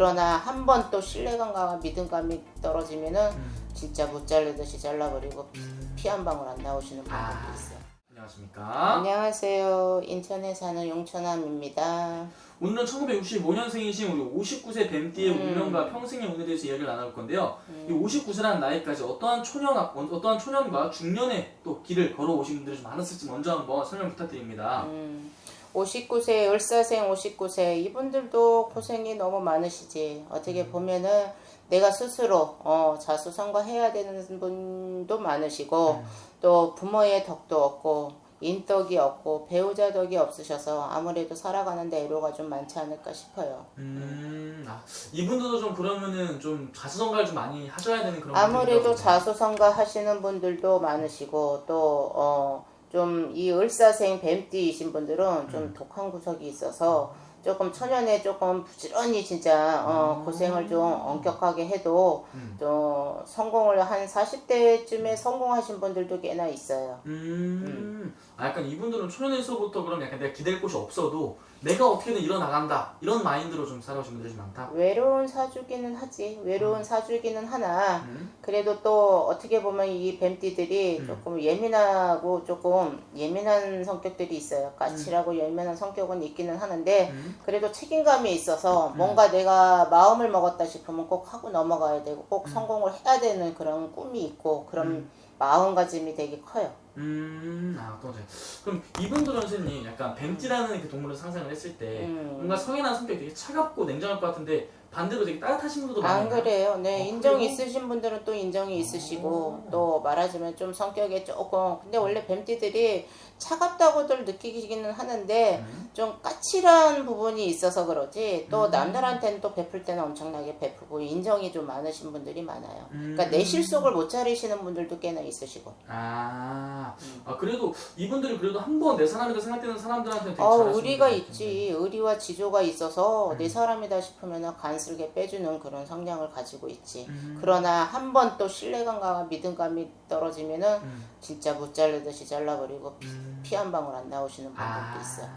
그러나 한 번 또 신뢰감과 믿음감이 떨어지면은 음. 진짜 못 자르듯이 잘라버리고 음. 피 한 방울 안 나오시는 분들도 아. 있어요. 안녕하십니까. 안녕하세요. 인천에 사는 용천함입니다. 오늘은 1965년생이신 우리 59세 뱀띠의 음. 운명과 평생의 운에 대해서 이야기를 나눌 건데요. 이 59세라는 나이까지 어떠한 초년, 어떠한 초년과 중년의 또 길을 걸어오신 분들이 좀 많았을지 먼저 한번 설명 부탁드립니다. 음, 59세, 을사생 59세 이분들도 고생이 너무 많으시지. 어떻게 음. 보면은 내가 스스로 어, 자수성가해야 되는 분도 많으시고 음. 또 부모의 덕도 없고 인덕이 없고 배우자 덕이 없으셔서 아무래도 살아가는데 애로가 좀 많지 않을까 싶어요. 음, 아, 이분들도 좀 그러면은 좀 자수성가를 좀 많이 하셔야 되는 그런 아무래도 자수성가 하시는 분들도 많으시고 또 어, 좀 이 을사생 뱀띠이신 분들은 좀 음. 독한 구석이 있어서 조금 초년에 조금 부지런히 진짜 어, 음. 고생을 좀 엄격하게 해도 음. 또 성공을 한 40대쯤에 성공하신 분들도 꽤나 있어요. 음, 아, 약간 이분들은 초년에서부터 그럼 약간 내가 기댈 곳이 없어도 내가 어떻게든 일어나간다 이런 마인드로 좀 살아오신 분들이 좀 많다. 외로운 사주기는 하지. 외로운 사주기는 하나 음. 그래도 또 어떻게 보면 이 뱀띠들이 음. 조금 예민하고 조금 예민한 성격들이 있어요. 까칠하고 예민한 성격은 있기는 하는데 음. 그래도 책임감이 있어서 뭔가 내가 마음을 먹었다 싶으면 꼭 하고 넘어가야 되고 꼭 성공을 해야 되는 그런 꿈이 있고 그런 음. 마음가짐이 되게 커요. 음, 아, 또 이제 그럼 이분들은 선생님 약간 뱀띠라는 그 동물을 상상을 했을 때 음. 뭔가 성인한 성격이 되게 차갑고 냉정할 것 같은데 반대로 되게 따뜻하신 분들도 안 많아요. 그래요. 네, 어, 인정 그래요? 있으신 분들은 또 인정이 있으시고 오. 또 말하자면 좀 성격에 조금 근데 원래 뱀띠들이 차갑다고들 느끼기는 하는데 음. 좀 까칠한 부분이 있어서 그러지 또 음. 남들한테는 또 베풀 때는 엄청나게 베푸고 인정이 좀 많으신 분들이 많아요. 음. 그러니까 내 실속을 못 차리시는 분들도 꽤나 있으시고. 아, 음. 아 그래도 이분들이 그래도 한 번 내 사람이다 생각되는 사람들한테는 되게 어, 잘하시는 의리가 있지. 의리와 지조가 있어서 음. 내 사람이다 싶으면 간 슬게 빼주는 그런 성향을 가지고 있지. 음. 그러나 한 번 또 신뢰감과 믿음감이 떨어지면은 음. 진짜 못 자르듯이 잘라버리고 음. 피한 방울 안 나오시는 분들도 아, 있어요.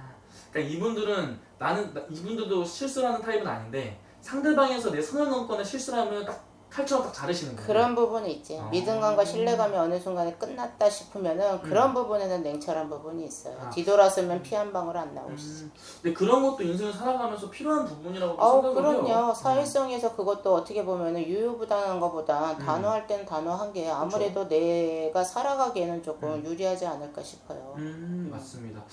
그러니까 이분들은 나는 나- 이분들도 실수하는 타입은 아닌데 상대방에서 내 선을 넘거나 실수를 하면 딱 칼처럼 딱 자르시는 거예요. 그런 부분이 있지. 아. 믿음감과 신뢰감이 어느 순간에 끝났다 싶으면은 그런 부분에는 냉철한 부분이 있어요. 음. 아. 뒤돌아서면 피 한 방울 안 나오시지. 음, 근데 그런 것도 인생을 살아가면서 필요한 부분이라고 어, 생각을 해요. 그럼요. 사회성에서 그것도 어떻게 보면은 유효부단한 것보다 음. 단호할 땐 단호한 게 아무래도 내가 살아가기에는 조금 음. 유리하지 않을까 싶어요. 음, 맞습니다.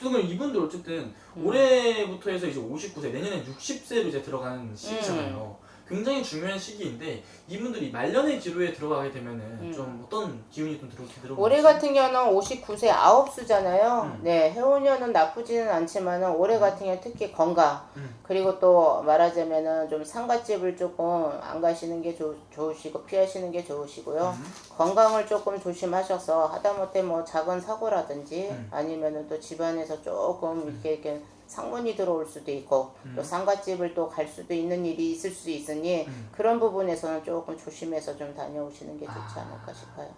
또 그럼 이분들 어쨌든 음. 올해부터 해서 이제 59세, 내년에 60세로 이제 들어가는 시기잖아요. 음. 굉장히 중요한 시기인데 이분들이 말년의 기로에 들어가게 되면은 음. 좀 어떤 기운이 좀 들어 들어. 올해 같은 경우는 59세 아홉수잖아요. 음. 네, 해운년은 나쁘지는 않지만은 올해 같은 경우 특히 건강 음. 그리고 또 말하자면은 좀 상가집을 조금 안 가시는 게 좋, 좋으시고 피하시는 게 좋으시고요. 음. 건강을 조금 조심하셔서 하다못해 뭐 작은 사고라든지 음. 아니면은 또 집안에서 조금 이렇게 이렇게 상문이 들어올 수도 있고 음. 또 상가집을 또 갈 수도 있는 일이 있을 수 있으니 음. 그런 부분에서는 조금 조심해서 좀 다녀오시는 게 좋지 아. 않을까 싶어요.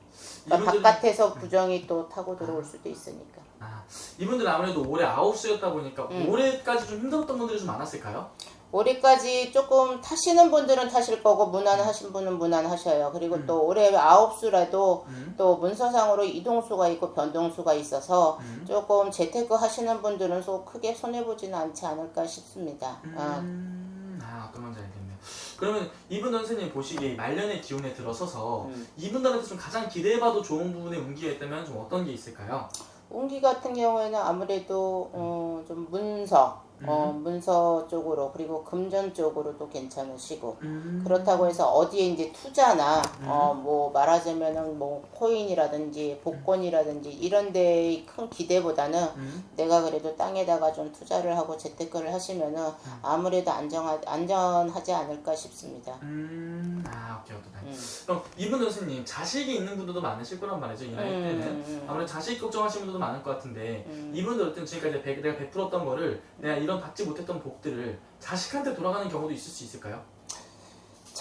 그러니까 이분들은- 바깥에서 부정이 또 타고 들어올 수도 있으니까. 아, 이분들은 아무래도 올해 아홉 수였다 보니까 음. 올해까지 좀 힘들었던 분들이 좀 많았을까요? 올해까지 조금 타시는 분들은 타실 거고 무난하신 분은 무난하셔요. 그리고 음. 또 올해 아홉 수라도 음. 또 문서상으로 이동수가 있고 변동수가 있어서 음. 조금 재테크 하시는 분들은 또 크게 손해 보지는 않지 않을까 싶습니다. 아, 음, 아, 어떤 건지 알겠네요. 그러면 이분 선생님 보시기에 말년의 기운에 들어서서 음. 이분들한테 좀 가장 기대해봐도 좋은 부분의 운기가 있다면 좀 어떤 게 있을까요? 운기 같은 경우에는 아무래도 어, 좀 문서, 어, 문서 쪽으로 그리고 금전 쪽으로도 괜찮으시고 음. 그렇다고 해서 어디에 이제 투자나 음. 어뭐 말하자면은 뭐 코인이라든지 복권이라든지 이런 데의 큰 기대보다는 음. 내가 그래도 땅에다가 좀 투자를 하고 재테크를 하시면은 아무래도 안정하, 안전하지 않을까 싶습니다. 음, 아, 오케이, 오케이. 음. 그럼 이분 선생님 자식이 있는 분들도 많으실 거란 말이죠 이 나이 때는 음. 아무래도 자식 걱정하시는 분들도 많을 것 같은데 음. 이분들 어떤 지금까지 배- 내가 베풀었던 거를 내가 이런 받지 못했던 복들을 자식한테 돌아가는 경우도 있을 수 있을까요?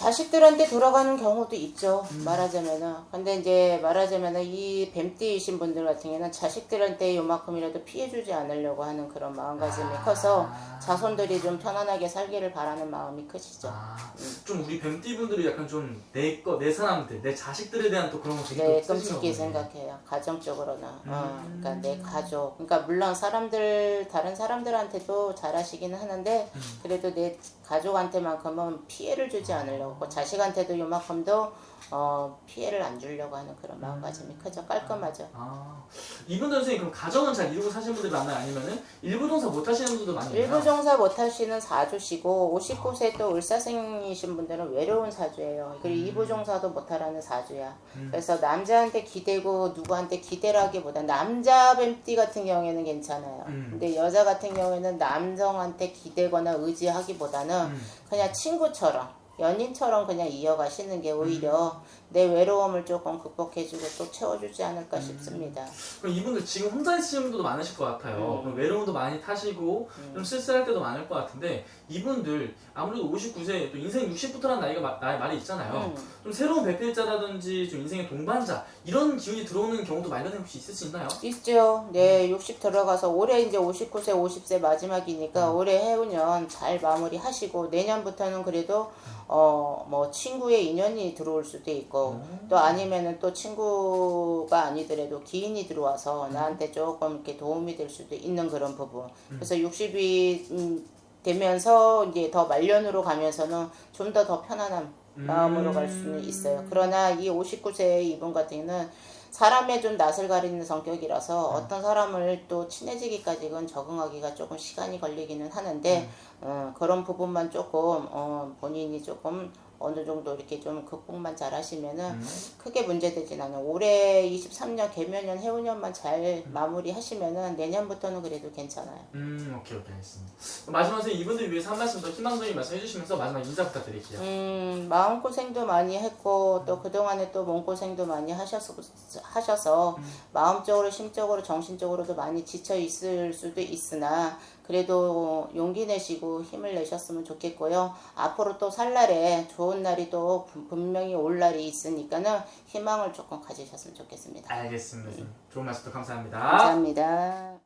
자식들한테 돌아가는 경우도 있죠. 음. 말하자면은. 근데 이제 말하자면은 이 뱀띠이신 분들 같은 경우에는 자식들한테 요만큼이라도 피해주지 않으려고 하는 그런 마음가짐이 아. 커서 자손들이 좀 편안하게 살기를 바라는 마음이 크시죠. 아, 좀 우리 뱀띠 분들이 약간 좀 내 거, 내 사람들, 내 자식들에 대한 또 그런 거 되게 네, 끔찍히. 생각해요. 가정적으로는. 어, 음. 그러니까 내 가족. 그러니까 물론 사람들, 다른 사람들한테도 잘하시기는 하는데, 음. 그래도 내 가족한테만큼은 피해를 주지 않으려고, 자식한테도 요만큼도 어, 피해를 안 주려고 하는 그런 마음가짐이 크죠. 깔끔하죠. 아, 이분들 선생님 그럼 가정은 잘 이루고 사시는 분들이 많나요? 아니면은 일부 종사 못 하시는 분들도 많나요? 일부 종사 못 하시는 사주시고 59세 또 을사생이신 분들은 외로운 사주예요. 그리고 이부 종사도 못 하라는 사주야. 그래서 남자한테 기대고 누구한테 기대라기보다 남자 뱀띠 같은 경우에는 괜찮아요. 음. 근데 여자 같은 경우에는 남성한테 기대거나 의지하기보다는 음. 그냥 친구처럼 연인처럼 그냥 이어가시는 게 오히려 내 외로움을 조금 극복해주고 또 채워주지 않을까 싶습니다. 그럼 이분들 지금 혼자 있으시는 분들도 많으실 것 같아요. 음. 그럼 외로움도 많이 타시고 좀 쓸쓸할 때도 많을 것 같은데 이분들 아무래도 59세 또 인생 60부터라는 나이가 마- 나이 말이 있잖아요. 음. 좀 새로운 배필자라든지 좀 인생의 동반자 이런 기운이 들어오는 경우도 말년에 혹시 있으시나요? 있죠. 네, 60 들어가서 올해 이제 59세, 50세 마지막이니까 올해 해운년 잘 마무리하시고 내년부터는 그래도 어 뭐 친구의 인연이 들어올 수도 있고 또 아니면은 또 친구가 아니더라도 기인이 들어와서 나한테 조금 이렇게 도움이 될 수도 있는 그런 부분. 그래서 60이 음, 되면서 이제 더 말년으로 가면서는 좀더더 편안한 마음으로 갈 수는 있어요. 그러나 이 59세의 이분 같은 경우는 사람의 좀 낯을 가리는 성격이라서 어떤 사람을 또 친해지기까지는 적응하기가 조금 시간이 걸리기는 하는데 어, 그런 부분만 조금 어, 본인이 조금 어느 정도 이렇게 좀 극복만 잘 하시면은 크게 문제되진 않아요. 올해 23년 개면년 해운년만 잘 마무리 하시면은 내년부터는 그래도 괜찮아요. 음 오케이 오케이 알겠습니다. 그럼 마지막 선생님 이분들 위해서 한 말씀 더 희망적인 말씀 해주시면서 마지막 인사 부탁드릴게요. 음, 마음고생도 많이 했고, 또 그동안에 또 몸고생도 많이 하셔서, 하셔서, 마음적으로, 심적으로, 정신적으로도 많이 지쳐 있을 수도 있으나, 그래도 용기 내시고 힘을 내셨으면 좋겠고요. 앞으로 또살 날에 좋은 날이 또 분- 분명히 올 날이 있으니까는 희망을 조금 가지셨으면 좋겠습니다. 알겠습니다. 좋은 말씀 또 감사합니다. 감사합니다.